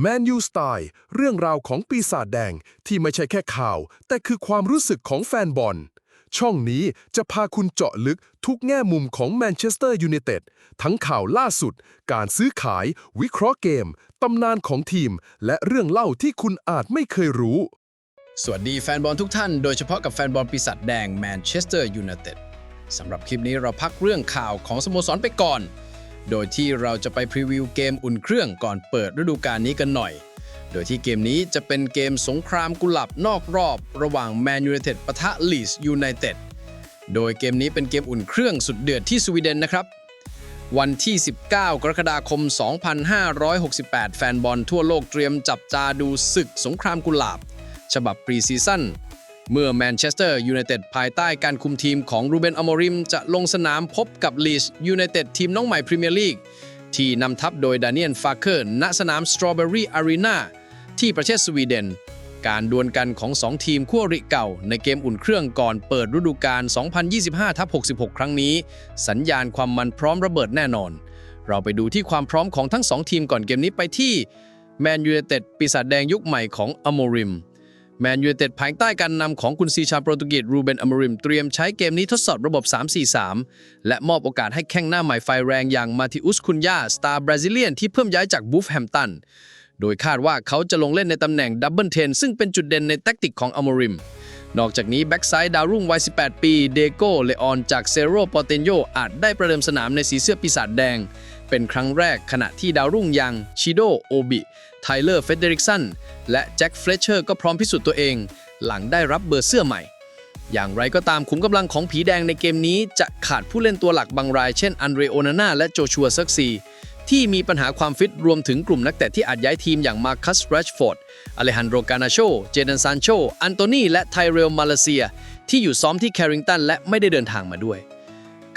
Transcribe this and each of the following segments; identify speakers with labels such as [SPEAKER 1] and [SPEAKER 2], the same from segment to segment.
[SPEAKER 1] แมนยูสไตล์เรื่องราวของปีศาจแดงที่ไม่ใช่แค่ข่าว แต่คือความรู้สึกของแฟนบอล ช่องนี้จะพาคุณเจาะลึกทุกแง่มุมของแมนเชสเตอร์ยูไนเต็ดทั้งข่าวล่าสุด การซื้อขาย วิเคราะห์เกม ตำนานของทีม และเรื่องเล่าที่คุณอาจไม่เคยรู้
[SPEAKER 2] สวัสดีแฟนบอลทุกท่านโดยเฉพาะกับแฟนบอลปีศาจแดงแมนเชสเตอร์ยูไนเต็ดสำหรับคลิปนี้เราพักเรื่องข่าวของสโมสรไปก่อน โดยที่เราจะไปพรีวิวเกมอุ่นเครื่องก่อนเปิดฤดูกาลนี้กันหน่อย โดยที่เกมนี้จะเป็นเกมสงครามกุหลาบนอกรอบ ระหว่างแมนยูไนเต็ดปะทะลีสยูไนเต็ด โดยเกมนี้เป็นเกมอุ่นเครื่องสุดเดือดที่สวีเดนนะครับ วันที่ 19 กรกฎาคม 2568 แฟนบอลทั่วโลกเตรียมจับตาดูศึกสงครามกุหลาบ ฉบับปรีซีซั่น เมื่อแมนเชสเตอร์ยูไนเต็ดภายใต้การคุมทีมของรูเบนอโมริม จะลงสนามพบกับลีสยูไนเต็ดทีมน้องใหม่พรีเมียร์ลีกที่นำทัพโดยดานิเอลฟาเคอร์ณสนามสตรอเบอรี่อารีนาที่ประเทศสวีเดน การดวลกันของ 2 ทีมคู่อริเก่า ในเกมอุ่นเครื่องก่อนเปิดฤดูกาล 2025-66 ครั้งนี้ สัญญาณความมันพร้อมระเบิดแน่นอน เราไปดูที่ความพร้อมของทั้ง 2 ทีมก่อนเกมนี้ไปที่แมนยูไนเต็ดปีศาจแดงยุคใหม่ของอโมริม แมนยูเต็ดภายใต้การนำของกุนซือชาวโปรตุเกสรูเบนอมริมเตรียมใช้เกมนี้ทดสอบระบบ 3-4-3 และมอบโอกาสให้แข้งหน้าใหม่ไฟแรงอย่างมาติอุสคุนยาสตาร์บราซิเลียนที่เพิ่มย้ายจากบูฟแฮมตัน โดยคาดว่าเขาจะลงเล่นในตำแหน่งดับเบิลเทนซึ่งเป็นจุดเด่นในแทคติกของอมริม นอกจากนี้แบ็กซ้ายดาวรุ่งวัย 18 ปี เดโกเลออนจากเซโรปอเตนโยอาจได้ประเดิมสนามในสีเสื้อปีศาจแดง เป็นครั้งแรกขณะที่ดาวรุ่งอย่างชิโดโอบิ ไทเลอร์เฟเดริกสัน และแจ็คเฟลเชอร์ก็พร้อมพิสูจน์ตัวเอง หลังได้รับเบอร์เสื้อใหม่ อย่างไรก็ตามขุมกำลังของผีแดงในเกมนี้ จะขาดผู้เล่นตัวหลักบางราย เช่นอันเดรโอนาน่าและโจชัวซักซีที่มีปัญหาความฟิตรวมถึงกลุ่มนักเตะที่อาจย้ายทีมอย่างมาคัสแรชฟอร์ด อเลฮันโดรกานาโช เจเดนซานโช อันโตนีและไทเรลมาเลเซีย ที่อยู่ซ้อมที่แคริงตันและไม่ได้เดินทางมาด้วย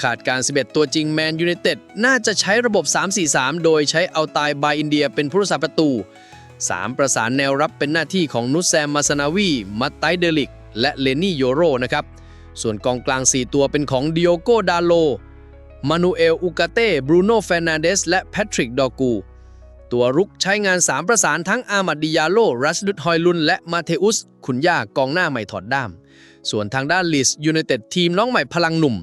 [SPEAKER 2] ขาดการ 11 ตัวจริงแมนยูไนเต็ดน่าจะใช้ระบบ 3-4-3 โดยใช้เอาตายบายอินเดียเป็นผู้รักษาประตู 3 ประสานแนวรับเป็นหน้าที่ของนุสแซมมาซนาวีมัตไตเดลิก และเลนี่โยโรนะครับ ส่วนกองกลาง 4 ตัวเป็นของดิโอโกดาโล มานูเอล อุกาเต้ บรูโน่เฟรนันเดส และแพทริก ดอกู ตัวรุกใช้งาน 3 ประสานทั้งอามัดดิยาโล รัสดุดฮอยลุน และมาเทอุสขุนย่ากองหน้าใหม่ถอดด้าม ส่วนทางด้านลิสยูไนเต็ดทีมน้องใหม่พลังหนุ่ม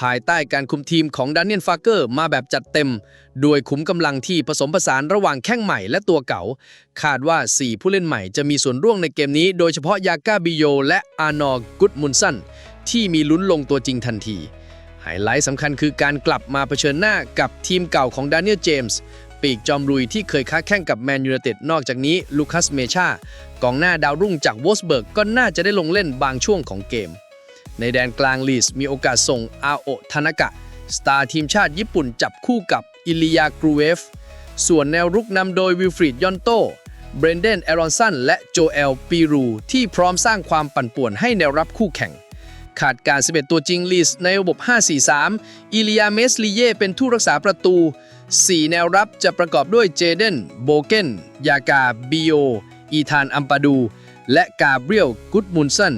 [SPEAKER 2] ภายใต้การคุมทีมของดานิเอลฟาเกอร์มาแบบจัดเต็ม โดยขุมกำลังที่ผสมผสานระหว่างแข้งใหม่และตัวเก่า คาดว่า 4 ผู้เล่นใหม่จะมีส่วนร่วมในเกมนี้ โดยเฉพาะยาก้าบิโยและอานอร์กุดมุนสันที่มีลุ้นลงตัวจริงทันที ไฮไลท์สำคัญคือการกลับมาเผชิญหน้ากับทีมเก่าของดานิเอลเจมส์ปีกจอมลุยที่เคยค้าแข่งกับแมนยูไนเต็ดนอกจากนี้ลูคัสเมชากองหน้าดาวรุ่งจากวอสเบิร์กก็น่าจะได้ลงเล่นบางช่วงของเกม ในแดนกลางลีสมีโอกาสส่งอาโอทานากะ สตาร์ทีมชาติญี่ปุ่นจับคู่กับอิลิยากรูเวฟ ส่วนแนวรุกนำโดยวิลฟรีดยอนโต เบรนเดนแอรอนสัน และโจเอลปีรู ที่พร้อมสร้างความปั่นป่วนให้แนวรับคู่แข่ง ขาดการ 11 ตัวจริงลีสในระบบ 5-4-3 อิลิยาเมสลีเย่เป็นผู้รักษาประตู 4 แนวรับจะประกอบด้วยเจเดน โบเกน ยากาบิโอ อีธานอัมปาดู และกาเบรียล กุดมุนสัน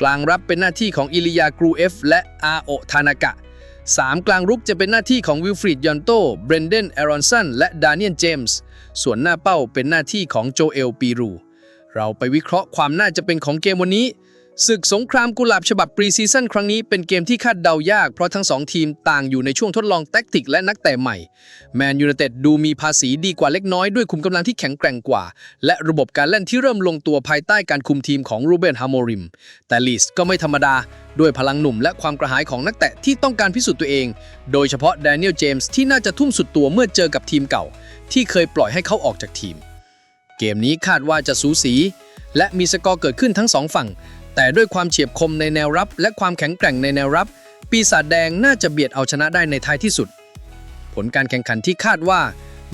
[SPEAKER 2] กลางรับเป็นหน้าที่ของอิลิยากรูเอฟและอาโอทานากะ 3 กลางรุกจะเป็นหน้าที่ของวิลฟรีดยอนโต เบรนเดนแอรอนสัน และดานิเอลเจมส์ ส่วนหน้าเป้าเป็นหน้าที่ของโจเอลปีรู เราไปวิเคราะห์ความน่าจะเป็นของเกมวันนี้ ศึกสงครามกุหลาบฉบับปรีซีซั่นครั้งนี้เป็นเกมที่คาดเดายากเพราะทั้งสองทีมต่างอยู่ในช่วงทดลองแทคติกและนักเตะใหม่ แมนยูไนเต็ดดูมีภาษีดีกว่าเล็กน้อยด้วยคุมกำลังที่แข็งแกร่งกว่า และระบบการเล่นที่เริ่มลงตัวภายใต้การคุมทีมของรูเบนฮามโมริม แต่ลีสก็ไม่ธรรมดา ด้วยพลังหนุ่มและความกระหายของนักเตะที่ต้องการพิสูจน์ตัวเอง โดยเฉพาะแดเนียลเจมส์ที่น่าจะทุ่มสุดตัวเมื่อเจอกับทีมเก่า ที่เคยปล่อยให้เขาออกจากทีม เกมนี้คาดว่าจะสูสี และมีสกอร์เกิดขึ้นทั้งสองฝั่ง แต่ด้วยความเฉียบคมในแนวรับ และความแข็งแกร่งในแนวรับ ปีศาจแดงน่าจะเบียดเอาชนะได้ในท้ายที่สุด ผลการแข่งขันที่คาดว่า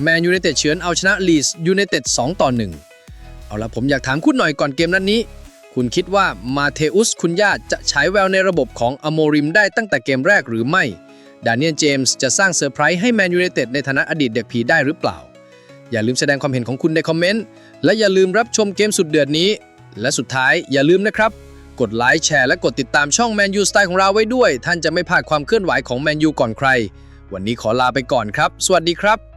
[SPEAKER 2] แมนยูไนเต็ดเฉือนเอาชนะลีสยูไนเต็ด2ต่อ1เอาละผมอยากถามคุณหน่อยก่อนเกมนัดนนี้ คุณคิดว่ามาเทอุสคุณย่าจะฉายแววในระบบของอโมริมได้ตั้งแต่เกมแรกหรือไม่ดานิเอลเจมส์จะสร้างเซอร์ไพรส์ให้แมนยูไนเต็ดในฐานะอดีตเด็กผีได้หรือเปล่า อย่าลืมแสดงความเห็นของคุณในคอมเมนต์และอย่าลืมรับชมเกมสุดเดือดนี้ และสุดท้ายอย่าลืมนะครับ กดไลค์แชร์และกดติดตามช่องแมนยูสไตล์ของเราไว้ด้วย ท่านจะไม่พลาดความเคลื่อนไหวของแมนยูก่อนใคร วันนี้ขอลาไปก่อนครับ สวัสดีครับ